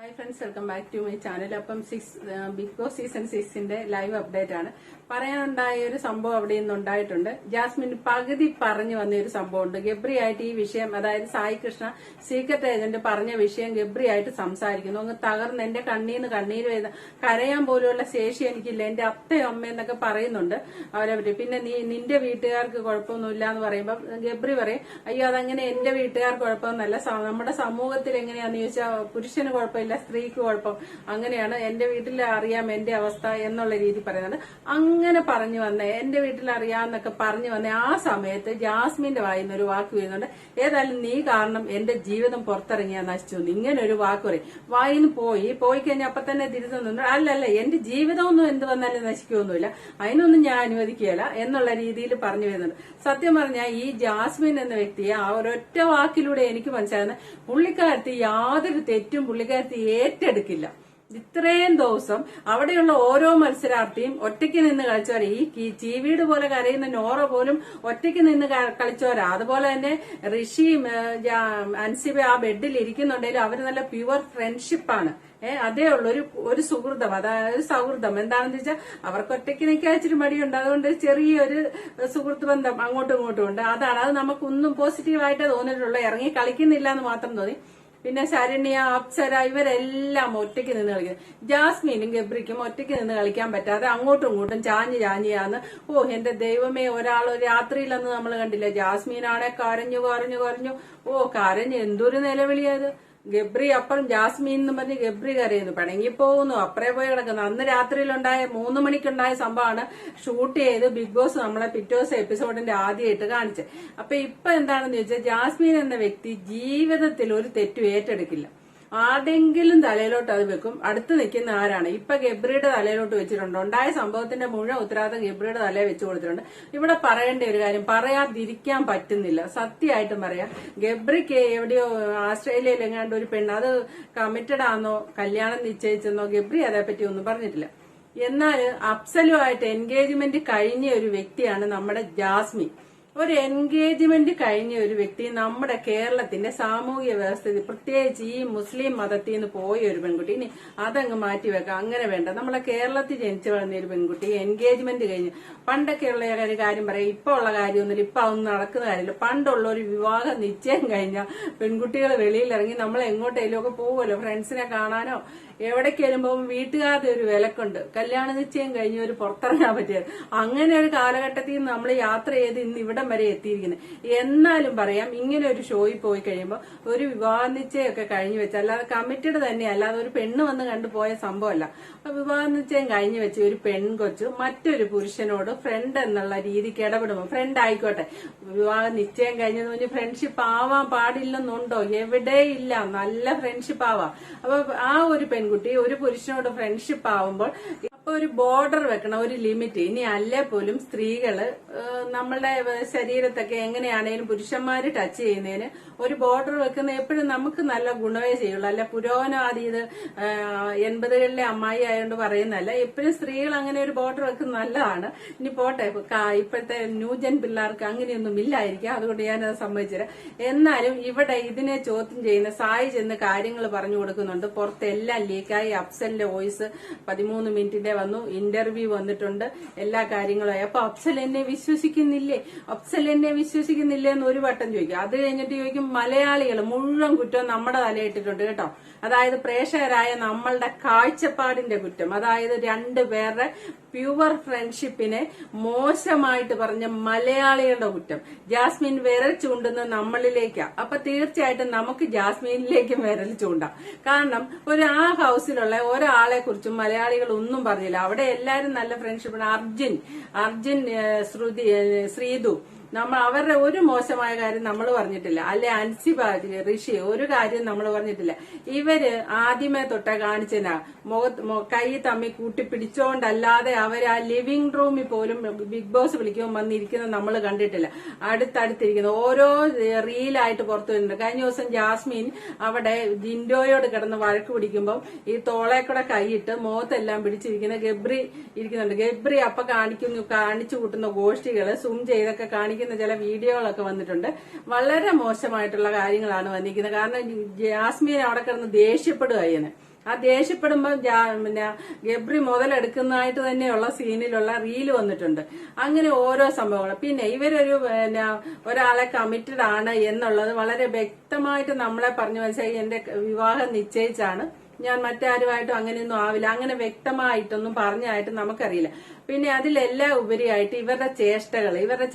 Hi friends welcome back to my channel അപ്പം six big boss season സിക്സിന്റെ live update ആണ്. പറയാനുണ്ടായ ഒരു സംഭവം അവിടെ നിന്ന് ഉണ്ടായിട്ടുണ്ട്. ജാസ്മിൻ പകുതി പറഞ്ഞു വന്ന ഒരു സംഭവമുണ്ട് ഗബ്രി ആയിട്ട് ഈ വിഷയം അതായത് സായി കൃഷ്ണ സീക്രട്ട് ഏജന്റ് പറഞ്ഞ വിഷയം ഗബ്രി ആയിട്ട് സംസാരിക്കുന്നു. അങ്ങ് തകർന്ന് എന്റെ കണ്ണീന്ന് കണ്ണീര് വരുന്ന കരയാൻ പോലുള്ള ശേഷി എനിക്കില്ല. എന്റെ അത്തയും അമ്മയെന്നൊക്കെ പറയുന്നുണ്ട് അവരെ പറ്റി പിന്നെ നീ നിന്റെ വീട്ടുകാർക്ക് കുഴപ്പമൊന്നുമില്ല എന്ന് പറയുമ്പോൾ ഗബ്രി പറയും അയ്യോ അതങ്ങനെ എന്റെ വീട്ടുകാർക്ക് കുഴപ്പമൊന്നുമല്ല. നമ്മുടെ സമൂഹത്തിൽ എങ്ങനെയാന്ന് ചോദിച്ചാൽ പുരുഷന് കുഴപ്പമില്ല. സ്ത്രീക്ക് കുഴപ്പം. അങ്ങനെയാണ് എന്റെ വീട്ടിൽ അറിയാം എന്റെ അവസ്ഥ എന്നുള്ള രീതി പറയുന്നത്. അങ്ങനെ പറഞ്ഞു വന്ന എന്റെ വീട്ടിൽ അറിയാമെന്നൊക്കെ പറഞ്ഞു വന്ന ആ സമയത്ത് ജാസ്മിന്റെ വായിന്ന് ഒരു വാക്ക് വരുന്നുണ്ട്. ഏതായാലും നീ കാരണം എന്റെ ജീവിതം പുറത്തിറങ്ങിയാ നശിച്ചു. ഇങ്ങനെ ഒരു വാക്ക് പറയും. വായിന്ന് പോയി പോയി കഴിഞ്ഞാൽ അപ്പൊ തന്നെ തിരുത്തുന്നുണ്ട് അല്ലല്ല എന്റെ ജീവിതമൊന്നും എന്ത് വന്നാലും നശിക്കുകയൊന്നുമില്ല അതിനൊന്നും ഞാൻ അനുവദിക്കുകയില്ല എന്നുള്ള രീതിയിൽ പറഞ്ഞു വരുന്നുണ്ട്. സത്യം പറഞ്ഞാൽ ഈ ജാസ്മിൻ എന്ന വ്യക്തിയെ ആ ഒരൊറ്റ വാക്കിലൂടെ എനിക്ക് മനസ്സിലാകുന്ന പുള്ളിക്കാരത്തി യാതൊരു തെറ്റും പുള്ളിക്കാരത്തി ഏറ്റെടുക്കില്ല. ഇത്രയും ദിവസം അവിടെയുള്ള ഓരോ മത്സരാർത്ഥിയും ഒറ്റയ്ക്ക് നിന്ന് കളിച്ചവരെ ഈ ചീവീട് പോലെ കരയുന്ന നോറ പോലും ഒറ്റയ്ക്ക് നിന്ന് കളിച്ചവരാ. അതുപോലെ തന്നെ ഋഷി അൻസിബ ആ ബെഡിൽ ഇരിക്കുന്നുണ്ടെങ്കിലും അവർ നല്ല പ്യുവർ ഫ്രണ്ട്ഷിപ്പാണ് ഏഹ് അതേ ഉള്ളൂ. ഒരു ഒരു സുഹൃതം അതായത് സൗഹൃദം. എന്താണെന്ന് വെച്ചാൽ അവർക്ക് ഒറ്റയ്ക്ക് നിൽക്കാൻ മടിയുണ്ട്. അതുകൊണ്ട് ചെറിയൊരു സുഹൃത്ത് ബന്ധം അങ്ങോട്ടും ഇങ്ങോട്ടും ഉണ്ട്. അതാണ്. അത് നമുക്കൊന്നും പോസിറ്റീവായിട്ടേ തോന്നിയിട്ടുള്ളൂ. ഇറങ്ങി കളിക്കുന്നില്ല എന്ന് മാത്രം തോന്നി. പിന്നെ ശരണ്യ അപ്സര ഇവരെല്ലാം ഒറ്റയ്ക്ക് നിന്ന് കളിക്കുന്നത് ജാസ്മിനും ഗബ്രിക്കും ഒറ്റയ്ക്ക് നിന്ന് കളിക്കാൻ പറ്റാതെ അങ്ങോട്ടും ഇങ്ങോട്ടും ചാഞ്ഞ് ചാഞ്ഞിയാന്ന് ഓ എന്റെ ദൈവമേ ഒരാൾ രാത്രിയിലൊന്നും നമ്മൾ കണ്ടില്ല. ജാസ്മീനാണെ കരഞ്ഞു കരഞ്ഞു കരഞ്ഞു. ഓ കരഞ്ഞ് എന്തൊരു നിലവിളിയത് ഗബ്രി അപ്പം ജാസ്മിൻ എന്ന് പറഞ്ഞ് ഗബ്രി കരയുന്നു. പിണങ്ങി പോകുന്നു. അപ്പറേ പോയി കിടക്കുന്നു. അന്ന് രാത്രിയിലുണ്ടായ മൂന്ന് മണിക്കുണ്ടായ സംഭവമാണ് ഷൂട്ട് ചെയ്ത് ബിഗ് ബോസ് നമ്മളെ പിറ്റോസ് എപ്പിസോഡിന്റെ ആദ്യമായിട്ട് കാണിച്ചത്. അപ്പൊ ഇപ്പൊ എന്താണെന്ന് ചോദിച്ചാൽ ജാസ്മിൻ എന്ന വ്യക്തി ജീവിതത്തിൽ ഒരു തെറ്റും ഏറ്റെടുക്കില്ല. ആരുടെങ്കിലും തലയിലോട്ട് അത് വെക്കും. അടുത്ത് നിൽക്കുന്ന ആരാണ്? ഇപ്പൊ ഗബ്രിയുടെ തലയിലോട്ട് വെച്ചിട്ടുണ്ട്. ഉണ്ടായ സംഭവത്തിന്റെ മുഴുവൻ ഉത്തരവാദിത്തം ഗബ്രിയുടെ തലയെ വെച്ച് കൊടുത്തിട്ടുണ്ട്. ഇവിടെ പറയേണ്ട ഒരു കാര്യം പറയാതിരിക്കാൻ പറ്റുന്നില്ല. സത്യമായിട്ടും പറയാം. ഗബ്രിക്ക് എവിടെയോ ആസ്ട്രേലിയയിൽ എങ്ങാണ്ട് ഒരു പെണ്ണ് അത് കമ്മിറ്റഡ് ആണെന്നോ കല്യാണം നിശ്ചയിച്ചെന്നോ ഗബ്രി അതേപ്പറ്റി ഒന്നും പറഞ്ഞിട്ടില്ല. എന്നാൽ അപ്സലുമായിട്ട് എൻഗേജ്മെന്റ് കഴിഞ്ഞ ഒരു വ്യക്തിയാണ് നമ്മുടെ ജാസ്മിൻ. ഒരു എൻഗേജ്മെന്റ് കഴിഞ്ഞ ഒരു വ്യക്തി നമ്മുടെ കേരളത്തിന്റെ സാമൂഹ്യ വ്യവസ്ഥ പ്രത്യേകിച്ച് ഈ മുസ്ലിം മതത്തിൽ നിന്ന് പോയ ഒരു പെൺകുട്ടി ഇനി അതങ്ങ് മാറ്റി വെക്കാം അങ്ങനെ വേണ്ട. നമ്മളെ കേരളത്തിൽ ജനിച്ചു വളർന്ന ഒരു പെൺകുട്ടി എൻഗേജ്മെന്റ് കഴിഞ്ഞ്. പണ്ടൊക്കെയുള്ള ഒരു കാര്യം പറയാം ഇപ്പൊ ഉള്ള കാര്യമൊന്നുമില്ല ഇപ്പൊ അതൊന്നും നടക്കുന്ന കാര്യമില്ല. പണ്ടുള്ള ഒരു വിവാഹ നിശ്ചയം കഴിഞ്ഞാൽ പെൺകുട്ടികൾ വെളിയിലിറങ്ങി നമ്മൾ എങ്ങോട്ടേലും ഒക്കെ പോകുമല്ലോ ഫ്രണ്ട്സിനെ കാണാനോ എവിടേക്കായാലും പോകുമ്പോൾ വീട്ടുകാരുടെ ഒരു വിലക്കുണ്ട്. കല്യാണ നിശ്ചയം കഴിഞ്ഞ് ഒരു പുറത്തിറങ്ങാൻ പറ്റിയത്. അങ്ങനെ ഒരു കാലഘട്ടത്തിൽ നമ്മൾ യാത്ര ചെയ്ത് ഇന്ന് ഇവിടം വരെ എത്തിയിരിക്കുന്നത് എന്നാലും പറയാം ഇങ്ങനെ ഒരു ഷോയിൽ പോയി കഴിയുമ്പോൾ ഒരു വിവാഹ നിശ്ചയമൊക്കെ കഴിഞ്ഞു വെച്ച് അല്ലാതെ കമ്മിറ്റഡ് തന്നെ അല്ലാതെ ഒരു പെണ്ണ് വന്ന് കണ്ടു പോയ സംഭവമല്ല. വിവാഹ നിശ്ചയം കഴിഞ്ഞു വെച്ച് ഒരു പെൺകൊച്ചു മറ്റൊരു പുരുഷനോട് ഫ്രണ്ട് എന്നുള്ള രീതിക്ക് ഇടപെടുമ്പോൾ ഫ്രണ്ട് ആയിക്കോട്ടെ വിവാഹ നിശ്ചയം കഴിഞ്ഞെന്ന് പറഞ്ഞ് ഫ്രണ്ട്ഷിപ്പ് ആവാൻ പാടില്ലെന്നുണ്ടോ? എവിടെയില്ല നല്ല ഫ്രണ്ട്ഷിപ്പ് ആവാം. അപ്പൊ ആ ഒരു പെൺകുട്ടി ഒരു പുരുഷനോട് ഫ്രണ്ട്ഷിപ്പ് ആവുമ്പോൾ ഒരു ബോർഡർ വെക്കണം ഒരു ലിമിറ്റ് ഇനി അല്ലേ പോലും സ്ത്രീകൾ നമ്മളുടെ ശരീരത്തൊക്കെ എങ്ങനെയാണേലും പുരുഷന്മാര് ടച്ച് ചെയ്യുന്നതിന് ഒരു ബോർഡർ വെക്കുന്ന എപ്പോഴും നമുക്ക് നല്ല ഗുണമേ ചെയ്യുള്ളൂ. അല്ല ഇത് എൺപതുകളിലെ അമ്മായി ആയതുകൊണ്ട് പറയുന്നല്ല എപ്പോഴും സ്ത്രീകൾ അങ്ങനെ ഒരു ബോർഡർ വെക്കുന്നത് നല്ലതാണ്. ഇനി പോട്ടെ ഇപ്പോഴത്തെ ന്യൂജൻ പിള്ളേർക്ക് അങ്ങനെയൊന്നും ഇല്ലായിരിക്കും. അതുകൊണ്ട് ഞാൻ അത് സമ്മതിച്ചുതരാം. എന്നാലും ഇവിടെ ഇതിനെ ചോദ്യം ചെയ്യുന്ന സായി ചെന്ന് കാര്യങ്ങൾ പറഞ്ഞു കൊടുക്കുന്നുണ്ട്. പുറത്തെല്ലാം ലീക്കായി അഫ്സലിന്റെ വോയിസ് പതിമൂന്ന് മിനിറ്റിന്റെ വന്നു ഇന്റർവ്യൂ വന്നിട്ടുണ്ട് എല്ലാ കാര്യങ്ങളും അപ്പൊ അഫ്സൽ എന്നെ വിശ്വസിക്കുന്നില്ലേ? അഫ്സൽ എന്നെ വിശ്വസിക്കുന്നില്ലേ എന്ന് ഒരു വട്ടം ചോദിക്കും. അത് കഴിഞ്ഞിട്ട് ചോദിക്കും മലയാളികൾ മുഴുവൻ കുറ്റം നമ്മുടെ തലയിട്ടിട്ടുണ്ട് കേട്ടോ. അതായത് പ്രേക്ഷകരായ നമ്മളുടെ കാഴ്ചപ്പാടിന്റെ കുറ്റം. അതായത് രണ്ടു പേരുടെ പ്യുവർ ഫ്രണ്ട്ഷിപ്പിനെ മോശമായിട്ട് പറഞ്ഞ മലയാളികളുടെ കുറ്റം. ജാസ്മിൻ വിരൽ ചൂണ്ടുന്ന നമ്മളിലേക്കാ. അപ്പൊ തീർച്ചയായിട്ടും നമുക്ക് ജാസ്മിനിലേക്കും വിരൽ ചൂണ്ടാം. കാരണം ഒരു ആ ഹൗസിലുള്ള ഒരാളെ കുറിച്ചും മലയാളികൾ ഒന്നും പറഞ്ഞില്ല അവിടെ എല്ലാരും നല്ല ഫ്രണ്ട്ഷിപ്പാണ് അർജുൻ അർജുൻ ശ്രുതി ശ്രീതു നമ്മൾ അവരുടെ ഒരു മോശമായ കാര്യം നമ്മൾ പറഞ്ഞിട്ടില്ല. അല്ലെ അൻസിബ ഋഷി ഒരു കാര്യം നമ്മൾ പറഞ്ഞിട്ടില്ല. ഇവർ ആദ്യമേ തൊട്ട കാണിച്ചനാ. മുഖത്ത് കൈ തമ്മി കൂട്ടി പിടിച്ചോണ്ടല്ലാതെ അവർ ആ ലിവിംഗ് റൂമിൽ പോലും ബിഗ് ബോസ് വിളിക്കുമ്പോൾ വന്നിരിക്കുന്നത് നമ്മൾ കണ്ടിട്ടില്ല. അടുത്തടുത്തിരിക്കുന്നത് ഓരോ റീലായിട്ട് പുറത്തു വരുന്നുണ്ട്. കഴിഞ്ഞ ദിവസം ജാസ്മിൻ അവിടെ ജിൻഡോയോട് കിടന്ന് വഴക്ക് പിടിക്കുമ്പോൾ ഈ തോളെ കൂടെ കൈയിട്ട് മുഖത്തെല്ലാം പിടിച്ചിരിക്കുന്ന ഗബ്രി ഇരിക്കുന്നുണ്ട്. ഗബ്രി അപ്പൊ കാണിക്കുന്നു കാണിച്ചു കൂട്ടുന്ന ഗോഷ്ഠികൾ സൂം ചെയ്തൊക്കെ കാണിക്കുന്ന. വിമർശിക്കുന്ന ചില വീഡിയോകളൊക്കെ വന്നിട്ടുണ്ട്. വളരെ മോശമായിട്ടുള്ള കാര്യങ്ങളാണ് വന്നിരിക്കുന്നത്. കാരണം ജാസ്മിൻ അവിടെ കിടന്ന് ദേഷ്യപ്പെടുക ദേഷ്യപ്പെടുകയാണ് ആ ദേഷ്യപ്പെടുമ്പോൾ പിന്നെ ഗബ്രി മുതലെടുക്കുന്നതായിട്ട് തന്നെയുള്ള സീനിലുള്ള റീൽ വന്നിട്ടുണ്ട്. അങ്ങനെ ഓരോ സംഭവങ്ങൾ. പിന്നെ ഇവരൊരു പിന്നെ ഒരാളെ കമ്മിറ്റഡ് ആണ് എന്നുള്ളത് വളരെ വ്യക്തമായിട്ട് നമ്മളെ പറഞ്ഞു മനസ്സിലായി. എന്റെ വിവാഹം നിശ്ചയിച്ചാണ്. ഞാൻ മറ്റാരുമായിട്ടും അങ്ങനെയൊന്നും ആവില്ല. അങ്ങനെ വ്യക്തമായിട്ടൊന്നും പറഞ്ഞായിട്ട് നമുക്കറിയില്ല. പിന്നെ അതിലെല്ലാം ഉപരിയായിട്ട് ഇവരുടെ ചേഷ്ടകൾ ഇവരുടെ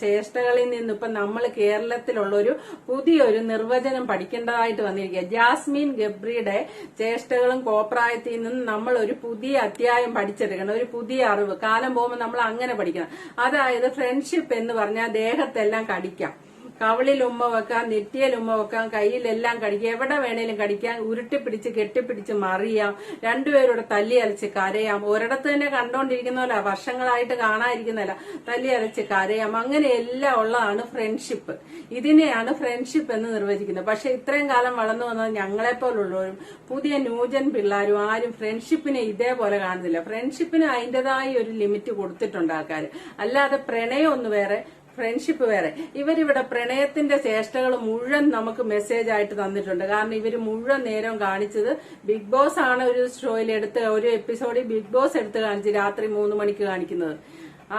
ചേഷ്ടകളിൽ നിന്ന് ഇപ്പൊ നമ്മൾ കേരളത്തിലുള്ള ഒരു പുതിയൊരു നിർവചനം പഠിക്കേണ്ടതായിട്ട് വന്നിരിക്കുക. ജാസ്മിൻ ഗബ്രിയുടെ ചേഷ്ടകളും കോപ്രായത്തിൽ നിന്നും നമ്മൾ ഒരു പുതിയ അധ്യായം പഠിച്ചെടുക്കണം. ഒരു പുതിയ അറിവ്. കാലം പോകുമ്പോൾ നമ്മൾ അങ്ങനെ പഠിക്കണം. അതായത് ഫ്രണ്ട്ഷിപ്പ് എന്ന് പറഞ്ഞാൽ ദേഹത്തെല്ലാം കടിക്കാം. കവളിൽ ഉമ്മ വെക്കാം നെറ്റിയിൽ ഉമ്മ വെക്കാം കയ്യിലെല്ലാം കടിക്കാം എവിടെ വേണേലും കടിക്കാം ഉരുട്ടിപ്പിടിച്ച് കെട്ടിപ്പിടിച്ച് മറിയാം രണ്ടുപേരോട് തല്ലി അലച്ച് കരയാം. ഒരിടത്ത് തന്നെ കണ്ടോണ്ടിരിക്കുന്നതല്ല വർഷങ്ങളായിട്ട് കാണാതിരിക്കുന്നല്ല തല്ലി അലച്ച് കരയാം. അങ്ങനെ എല്ലാം ഉള്ളതാണ് ഫ്രണ്ട്ഷിപ്പ് ഇതിനെയാണ് ഫ്രണ്ട്ഷിപ്പ് എന്ന് നിർവചിക്കുന്നത്. പക്ഷെ ഇത്രയും കാലം വളർന്നു വന്നത് ഞങ്ങളെ പോലുള്ളവരും പുതിയ ന്യൂജൻ പിള്ളേരും ആരും ഫ്രണ്ട്ഷിപ്പിനെ ഇതേപോലെ കാണുന്നില്ല. ഫ്രണ്ട്ഷിപ്പിന് അതിന്റേതായ ഒരു ലിമിറ്റ് കൊടുത്തിട്ടുണ്ട് ആൾക്കാർ അല്ലാതെ പ്രണയം ഒന്ന് വേറെ ഫ്രണ്ട്ഷിപ്പ് വേറെ. ഇവരിവിടെ പ്രണയത്തിന്റെ ചേഷ്ടകൾ മുഴുവൻ നമുക്ക് മെസ്സേജ് ആയിട്ട് തന്നിട്ടുണ്ട്. കാരണം ഇവർ മുഴുവൻ നേരം കാണിച്ചത് ബിഗ് ബോസ് ആണ് ഒരു ഷോയിൽ എടുത്ത് ഒരു എപ്പിസോഡിൽ ബിഗ് ബോസ് എടുത്ത് കാണിച്ച് രാത്രി മൂന്ന് മണിക്ക് കാണിക്കുന്നത്.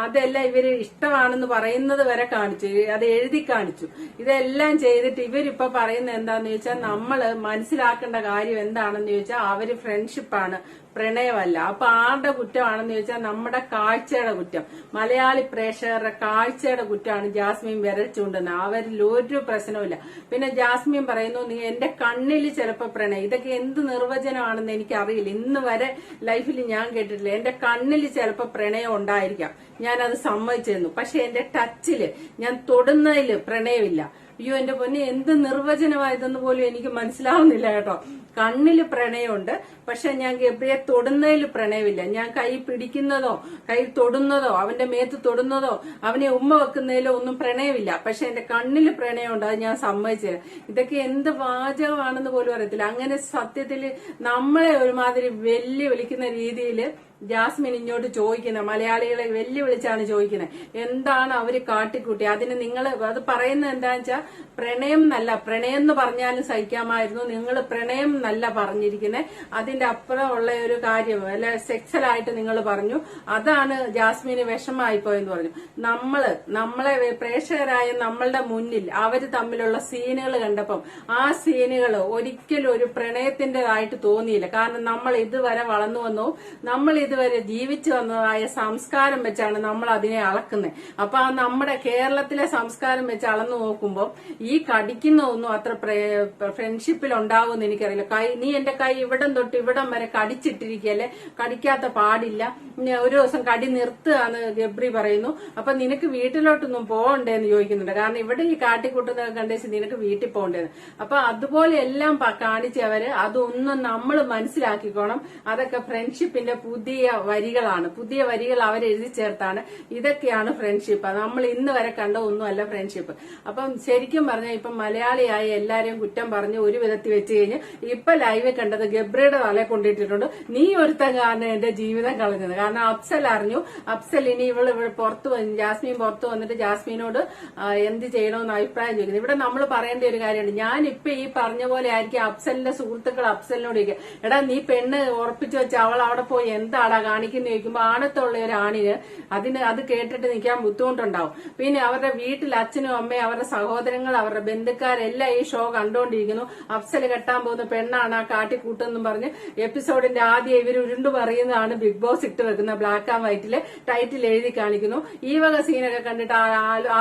അതെല്ലാം ഇവർ ഇഷ്ടമാണെന്ന് പറയുന്നത് വരെ കാണിച്ചു. അത് എഴുതി കാണിച്ചു. ഇതെല്ലാം ചെയ്തിട്ട് ഇവരിപ്പൊ പറയുന്നത് എന്താന്ന് ചോദിച്ചാൽ നമ്മൾ മനസ്സിലാക്കേണ്ട കാര്യം എന്താണെന്ന് ചോദിച്ചാൽ അവർ ഫ്രണ്ട്ഷിപ്പാണ് പ്രണയമല്ല. അപ്പൊ ആരുടെ കുറ്റമാണെന്ന് ചോദിച്ചാൽ നമ്മുടെ കാഴ്ചയുടെ കുറ്റം. മലയാളി പ്രേക്ഷകരുടെ കാഴ്ചയുടെ കുറ്റമാണ് ജാസ്മിൻ വിരൽ ചൂണ്ടുന്നത്. അവരിൽ ഒരു പ്രശ്നവുമില്ല. പിന്നെ ജാസ്മിൻ പറയുന്നു നീ എന്റെ കണ്ണിൽ ചിലപ്പോ പ്രണയം. ഇതൊക്കെ എന്ത് നിർവചനമാണെന്ന് എനിക്കറിയില്ല. ഇന്ന് വരെ ലൈഫിൽ ഞാൻ കേട്ടിട്ടില്ല. എന്റെ കണ്ണിൽ ചിലപ്പോ പ്രണയം ഉണ്ടായിരിക്കാം. ഞാൻ അത് സമ്മതിച്ചിരുന്നു. പക്ഷെ എന്റെ ടച്ചിൽ ഞാൻ തൊടുന്നതിൽ പ്രണയമില്ല. അയ്യോ എന്റെ പൊന്നെ എന്ത് നിർവചനമായതെന്ന് പോലും എനിക്ക് മനസ്സിലാവുന്നില്ല കേട്ടോ. കണ്ണിൽ പ്രണയമുണ്ട്. പക്ഷെ ഞാൻ ഗബ്രിയെ തൊടുന്നതിൽ പ്രണയമില്ല. ഞാൻ കൈ പിടിക്കുന്നതോ കൈ തൊടുന്നതോ അവന്റെ മേത്ത് തൊടുന്നതോ അവനെ ഉമ്മ വെക്കുന്നതിലോ ഒന്നും പ്രണയമില്ല. പക്ഷെ എന്റെ കണ്ണിൽ പ്രണയമുണ്ട് അത് ഞാൻ സമ്മതിച്ചില്ല. ഇതൊക്കെ എന്ത് വാചകമാണെന്ന് പോലും അറിയത്തില്ല. അങ്ങനെ സത്യത്തിൽ നമ്മളെ ഒരുമാതിരി വെല്ലുവിളിക്കുന്ന രീതിയിൽ ജാസ്മിൻ ഇങ്ങോട്ട് ചോദിക്കുന്നത് മലയാളികളെ വെല്ലുവിളിച്ചാണ് ചോദിക്കുന്നത്. എന്താണ് അവർ കാട്ടിക്കൂട്ടി? അതിന് നിങ്ങൾ അത് പറയുന്നത് എന്താണെന്ന് വെച്ചാൽ പ്രണയം എന്നല്ല പ്രണയം എന്ന് പറഞ്ഞാലും സഹിക്കാമായിരുന്നു. നിങ്ങൾ പ്രണയം എന്നല്ല പറഞ്ഞിരിക്കുന്നത് അതിന്റെ അപ്പുറമുള്ള ഒരു കാര്യം അല്ലെ സെക്സലായിട്ട് നിങ്ങൾ പറഞ്ഞു. അതാണ് ജാസ്മിന് വിഷമായി പോയെന്ന് പറഞ്ഞു. നമ്മൾ നമ്മളെ പ്രേക്ഷകരായ നമ്മളുടെ മുന്നിൽ അവർ തമ്മിലുള്ള സീനുകൾ കണ്ടപ്പം ആ സീനുകൾ ഒരിക്കലും ഒരു പ്രണയത്തിന്റേതായിട്ട് തോന്നിയില്ല. കാരണം നമ്മൾ ഇതുവരെ വളർന്നു വന്നു നമ്മൾ ഇതുവരെ ജീവിച്ചു വന്നതായ സംസ്കാരം വെച്ചാണ് നമ്മൾ അതിനെ അളക്കുന്നത്. അപ്പൊ ആ നമ്മുടെ കേരളത്തിലെ സംസ്കാരം വെച്ച് അളന്നു നോക്കുമ്പോൾ ഈ കടിക്കുന്ന ഒന്നും അത്ര ഫ്രണ്ട്ഷിപ്പിൽ ഉണ്ടാവുമെന്ന് എനിക്കറിയില്ല. കൈ നീ എന്റെ കൈ ഇവിടം തൊട്ട് ഇവിടം വരെ കടിച്ചിട്ടിരിക്കല്ലേ കടിക്കാത്ത പാടില്ല. ഒരു ദിവസം കടി നിർത്തുകയാണ് ഗബ്രി പറയുന്നു. അപ്പൊ നിനക്ക് വീട്ടിലോട്ടൊന്നും പോകണ്ടേന്ന് ചോദിക്കുന്നുണ്ട്. കാരണം ഇവിടെ ഈ കാട്ടിക്കൂട്ടുന്നതൊക്കെ കണ്ടേച്ച് നിനക്ക് വീട്ടിൽ പോകണ്ടേന്ന്. അപ്പൊ അതുപോലെ എല്ലാം കാണിച്ചവര് അതൊന്നും നമ്മൾ മനസ്സിലാക്കിക്കോണം. അതൊക്കെ ഫ്രണ്ട്ഷിപ്പിന്റെ പുതിയ വരികളാണ്. പുതിയ വരികൾ അവരെഴുതി ചേർത്താണ്. ഇതൊക്കെയാണ് ഫ്രണ്ട്ഷിപ്പ് നമ്മൾ ഇന്ന് വരെ കണ്ട ഒന്നുമല്ല ഫ്രണ്ട്ഷിപ്പ് അപ്പം ശരിക്കും പറഞ്ഞാൽ ഇപ്പം മലയാളിയായ എല്ലാരെയും കുറ്റം പറഞ്ഞ് ഒരു വിധത്തിൽ വെച്ച് കഴിഞ്ഞ് ഇപ്പൊ ലൈവ് കണ്ടത് ഗബ്രയുടെ തലയെ കൊണ്ടിട്ടിട്ടുണ്ട്. നീ ഒരുത്തൻ കാരണം എന്റെ ജീവിതം കളഞ്ഞത്. കാരണം അഫ്സൽ അറിഞ്ഞു. അഫ്സൽ ഇനി ഇവൾ ഇവിടെ പുറത്ത് വന്നു ജാസ്മിൻ പുറത്ത് വന്നിട്ട് ജാസ്മീനോട് എന്ത് ചെയ്യണമെന്ന് അഭിപ്രായം ചോദിക്കുന്നത് ഇവിടെ നമ്മൾ പറയേണ്ട ഒരു കാര്യമുണ്ട് ഞാൻ ഇപ്പൊ ഈ പറഞ്ഞ പോലെ ആയിരിക്കും അഫ്സലിന്റെ സുഹൃത്തുക്കൾ അഫ്സലിനോട് ചോദിക്കുക. എടാ നീ പെണ്ണ് ഉറപ്പിച്ചു വെച്ച അവൾ അവിടെ പോയി എന്താടാ കാണിക്കുന്ന ചോദിക്കുമ്പോ ആണത്തുള്ള ഒരു ആണിന് അതിന് അത് കേട്ടിട്ട് നിൽക്കാൻ ബുദ്ധിമുട്ടുണ്ടാവും. പിന്നെ അവരുടെ വീട്ടിൽ അച്ഛനും അമ്മയും അവരുടെ സഹോദരങ്ങൾ അവരുടെ ബന്ധുക്കാരെല്ലാം ഈ ഷോ കണ്ടുകൊണ്ടിരിക്കുന്നു അഫ്സൽ കെട്ടാൻ പോകുന്ന പെണ്ണാണ് ആ കാട്ടിക്കൂട്ടെന്നും പറഞ്ഞ് എപ്പിസോഡിന്റെ ആദ്യം ഇവർ ഉരുണ്ടു പറയുന്നതാണ് ബിഗ് ബോസ് ഇട്ട് വെക്കുന്ന ബ്ലാക്ക് ആൻഡ് വൈറ്റിൽ ടൈറ്റിൽ എഴുതി കാണിക്കുന്നു. ഈ വക സീനൊക്കെ കണ്ടിട്ട്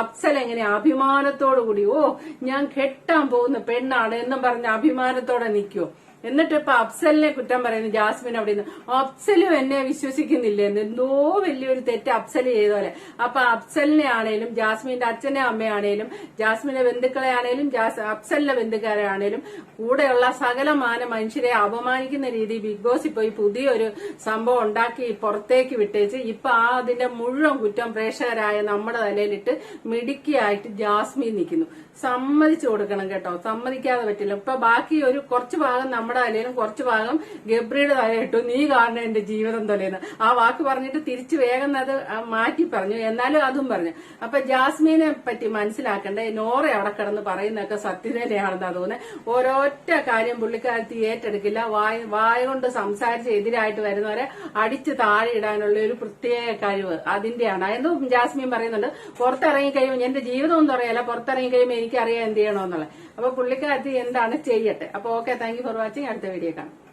അഫ്സൽ എങ്ങനെ അഭിമാനത്തോടു കൂടി ഓ ഞാൻ കെട്ടാൻ പോകുന്ന പെണ്ണാണ് എന്നും പറഞ്ഞ് അഭിമാനത്തോടെ നിൽക്കുമോ എന്നിട്ട് ഇപ്പൊ അഫ്സലിനെ കുറ്റം പറയുന്നു ജാസ്മിൻ അവിടെ നിന്ന് അഫ്സലും എന്നെ വിശ്വസിക്കുന്നില്ല. എന്തോ വലിയൊരു തെറ്റ് അഫ്സൽ ചെയ്ത പോലെ. അപ്പൊ അഫ്സലിനെ ആണേലും ജാസ്മിന്റെ അച്ഛനെ അമ്മയാണേലും ജാസ്മിന്റെ ബന്ധുക്കളെ ആണേലും അഫ്സലിന്റെ ബന്ധുക്കാരെ ആണേലും കൂടെയുള്ള സകല മാന മനുഷ്യരെ അപമാനിക്കുന്ന രീതി ബിഗ് ബോസ് ഇപ്പൊ ഈ പുതിയൊരു സംഭവം ഉണ്ടാക്കി പുറത്തേക്ക് വിട്ടേച്ച് ഇപ്പൊ ആ അതിന്റെ മുഴുവൻ കുറ്റം പ്രേക്ഷകരായ നമ്മുടെ തലയിലിട്ട് മിടുക്കിയായിട്ട് ജാസ്മിൻ നിൽക്കുന്നു. സമ്മതിച്ചു കൊടുക്കണം കേട്ടോ. സമ്മതിക്കാതെ പറ്റില്ല. ഇപ്പൊ ബാക്കി ഒരു കുറച്ച് ഭാഗം നമ്മൾ നമ്മുടെ തലയിലും കുറച്ച് ഭാഗം ഗബ്രിയുടെ തലയിട്ടു നീ കാണുന്ന എന്റെ ജീവിതം തലേന്ന്. ആ വാക്ക് പറഞ്ഞിട്ട് തിരിച്ചു വേഗം അത് മാറ്റി പറഞ്ഞു. എന്നാലും അതും പറഞ്ഞു. അപ്പൊ ജാസ്മീനെ പറ്റി മനസ്സിലാക്കേണ്ട? നോറ അവിടെ കിടന്ന് പറയുന്നൊക്കെ സത്യനിലയാണെന്നാ തോന്നുന്നത് ഓരോറ്റ കാര്യം പുള്ളിക്കാരത്തി ഏറ്റെടുക്കില്ല. വായ വായ കൊണ്ട് സംസാരിച്ച് എതിരായിട്ട് വരുന്നവരെ അടിച്ച് താഴെ ഇടാനുള്ള ഒരു പ്രത്യേക കഴിവ് അതിന്റെയാണ്. എന്നും ജാസ്മിൻ പറയുന്നുണ്ട് പുറത്തിറങ്ങി കഴിയുമ്പോൾ എന്റെ ജീവിതം ഒന്നും അറിയാല പുറത്തിറങ്ങി കഴിയുമ്പോൾ എനിക്കറിയാം എന്ത് ചെയ്യണമെന്നുള്ളത്. അപ്പൊ പുള്ളിക്കാരത്തി എന്താണ് ചെയ്യട്ടെ? അപ്പൊ ഓക്കെ താങ്ക് ഫോർ വാച്ചിങ് അടുത്ത വീഡിയോ കാണാം.